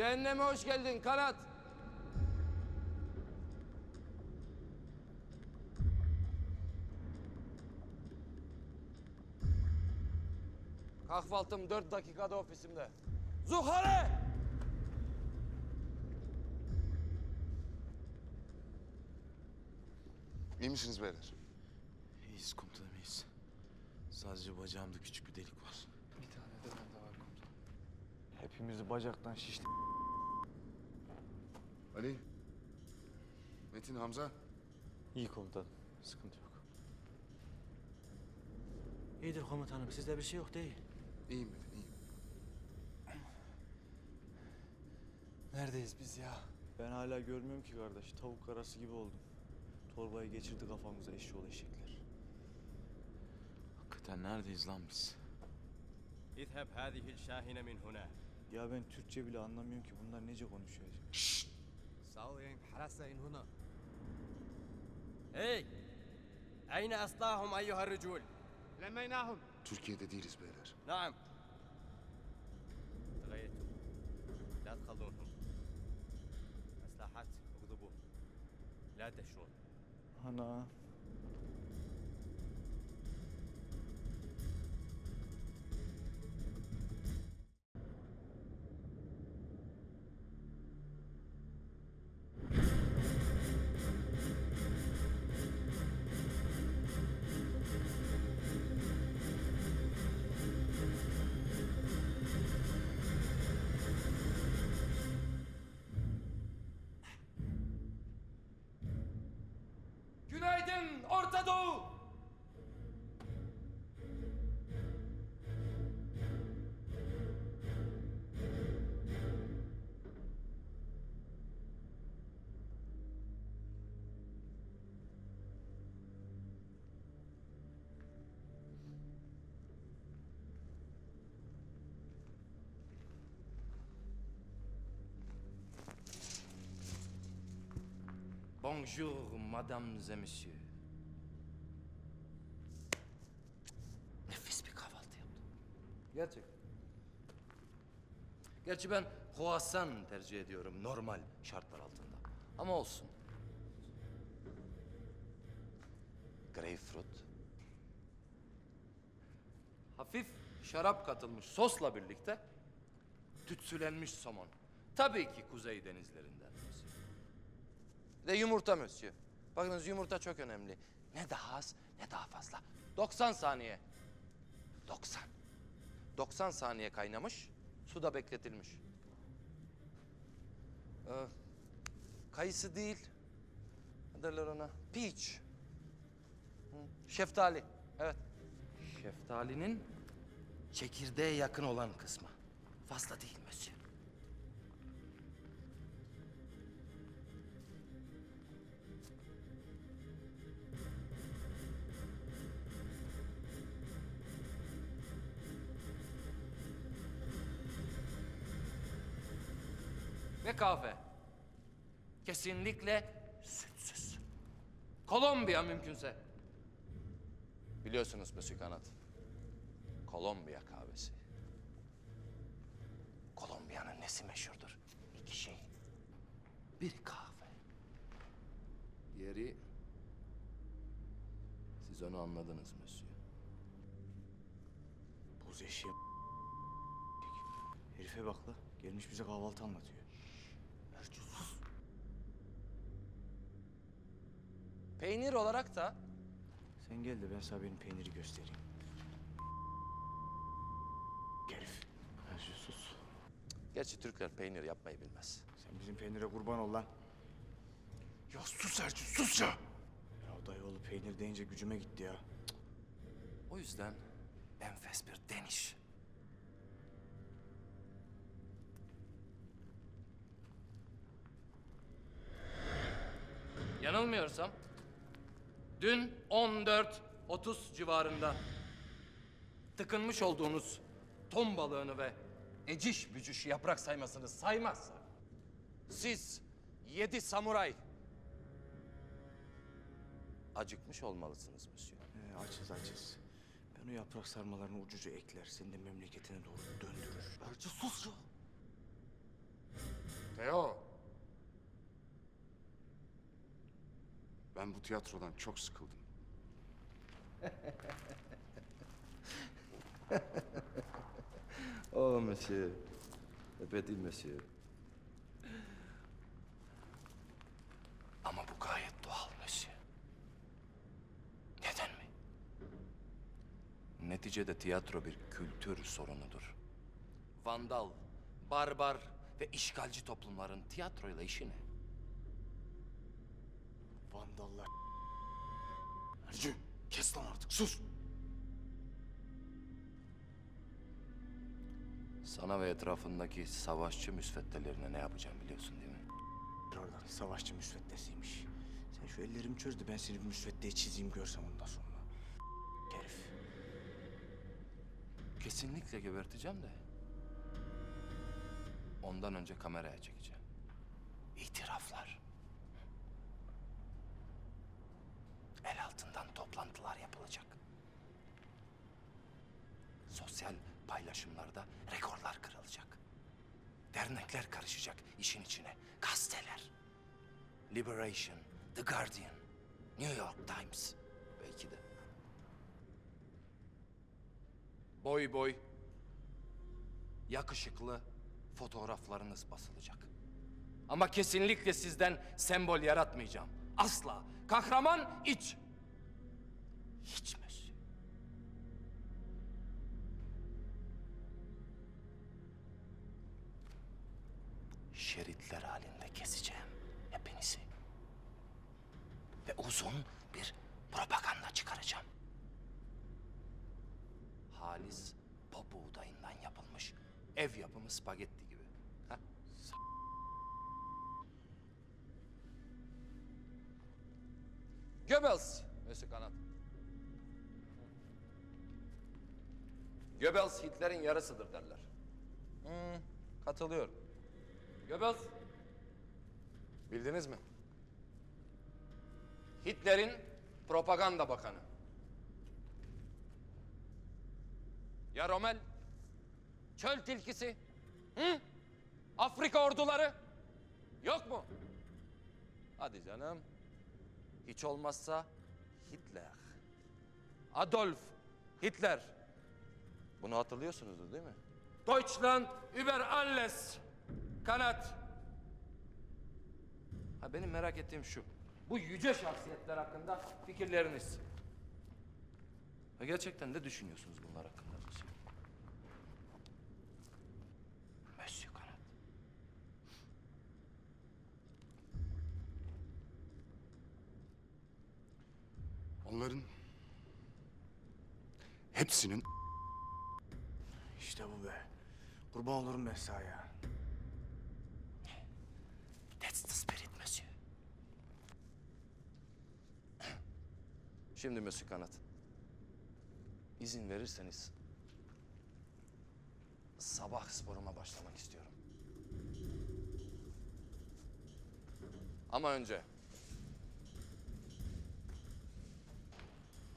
Cehenneme hoş geldin kanat. Kahvaltım dört dakikada ofisimde. Zuhare! İyi misiniz beyler? İyiyiz komutanım iyiyiz. Sadece bacağımda küçük bir delik var. Bir tane de komutanım. Hepimizi bacaktan şişti. Ali. Metin, Hamza. İyi komutanım. Sıkıntı yok. İyidir komutanım. Sizde bir şey yok değil. İyiyim Metin, iyiyim. Neredeyiz biz ya? Ben hala görmüyorum ki kardeş. Tavuk karası gibi oldum. Torbayı geçirdi kafamıza eşşoğlu eşekler. Hakikaten neredeyiz lan biz? اذهب هذه الشاهنة من هنا Ya ben Türkçe bile anlamıyorum ki bunlar nece konuşuyor acaba? سأضع حراسة هنا اي أين أسطاهم أيها الرجول؟ لميناهم Türkiye'de değiliz beyler. نعم تغيرتوا لا تخلونهم أسلحات اغضبوا لا تشرون Ana. Bonjour, mesdames et messieurs. Gerçekten. Gerçi ben croissant tercih ediyorum normal şartlar altında. Ama olsun. Greyfurt. Hafif şarap katılmış sosla birlikte tütsülenmiş somon. Tabii ki kuzey denizlerinden. De yumurta monsieur. Bakınız yumurta çok önemli. Ne daha az ne daha fazla. 90 saniye. 90. 90 saniye kaynamış, suda bekletilmiş. Ee, kayısı değil. Ne derler ona? Peach. Şeftali. Evet. Şeftalinin çekirdeğe yakın olan kısmı. Fazla değil monsieur. Ve kahve. Kesinlikle sütsüz. Kolombiya mümkünse. Biliyorsunuz Mesut Kanat. Kolombiya kahvesi. Kolombiya'nın nesi meşhurdur? İki şey. Bir kahve. Diğeri... Siz onu anladınız Mesut. Buz eşeği. Herife bak la. Gelmiş bize kahvaltı anlatıyor. Ercü sus. Peynir olarak da Sen gel de ben sana benim peyniri göstereyim. Herif. Ercü sus. Gerçi Türkler peynir yapmayı bilmez. Sen bizim peynire kurban ol lan. Ya sus Ercü, sus ya! Ya dayıoğlu peynir deyince gücüme gitti ya. O yüzden enfes bir deniş. Yanılmıyorsam dün 14.30 civarında tıkınmış olduğunuz ton balığını ve eciş bücüş yaprak saymasını saymazsa siz yedi samuray acıkmış olmalısınız monsieur. Ee, açız açız. Ben o yaprak sarmalarını ucuca ekler. Seni de memleketine doğru döndürür. Erci sus ya. Teo. Ben bu tiyatrodan çok sıkıldım. Oh monsieur. Petit monsieur. Ama bu gayet doğal monsieur. Neden mi? Neticede tiyatro bir kültür sorunudur. Vandal, barbar ve işgalci toplumların tiyatroyla işi ne? Vandallar. Ercü kes lan artık sus. Sana ve etrafındaki savaşçı müsveddelerine ne yapacağım biliyorsun değil mi? Oradan savaşçı müsveddesiymiş. Sen şu ellerimi çöz de ben seni bir müsveddeye çizeyim görsem ondan sonra. Herif. Kesinlikle geberteceğim de. Ondan önce kameraya çekeceğim. İtiraflar. Yapılacak. Sosyal paylaşımlarda rekorlar kırılacak. Dernekler karışacak işin içine. Gazeteler. Liberation, The Guardian, New York Times. Belki de. Boy boy, yakışıklı fotoğraflarınız basılacak. Ama kesinlikle sizden sembol yaratmayacağım. Asla. Kahraman iç. Hiç monsieur. Şeritler halinde keseceğim hepinizi. Ve uzun bir propaganda çıkaracağım. Halis pop buğdayından yapılmış ev yapımı spagetti gibi. Heh. Goebbels, Monsieur Kanat. Goebbels Hitler'in yarısıdır derler. Hmm, katılıyorum. Goebbels. Bildiniz mi? Hitler'in propaganda bakanı. Ya Rommel? Çöl tilkisi? Hı? Afrika orduları? Yok mu? Hadi canım. Hiç olmazsa Hitler. Adolf Hitler. Bunu hatırlıyorsunuzdur değil mi? Deutschland über alles. Kanat. Ha benim merak ettiğim şu. Bu yüce şahsiyetler hakkında fikirleriniz. Ha gerçekten ne düşünüyorsunuz bunlar hakkında? Monsieur? Monsieur Kanat. Onların hepsinin İşte bu be. Kurban olurum ben sana ya. That's the spirit, monsieur. Şimdi Monsieur Kanat. izin verirseniz sabah sporuma başlamak istiyorum. Ama önce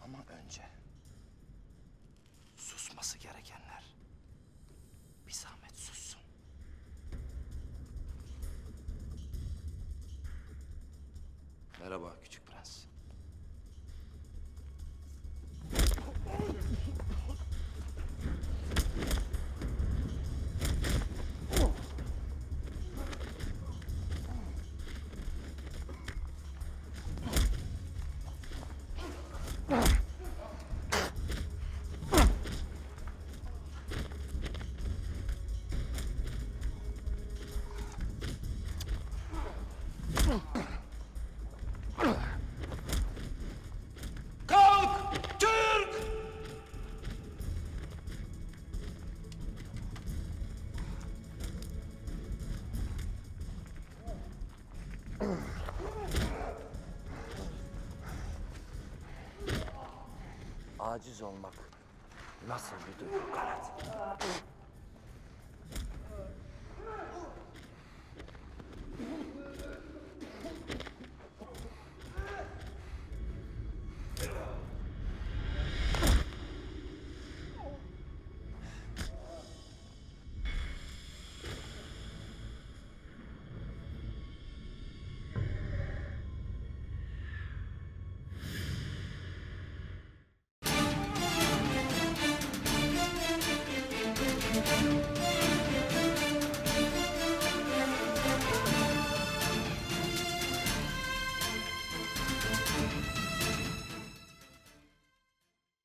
ama önce susması gerekenler bir zahmet sussun. Merhaba Aciz olmak nasıl bir duygu Kanat?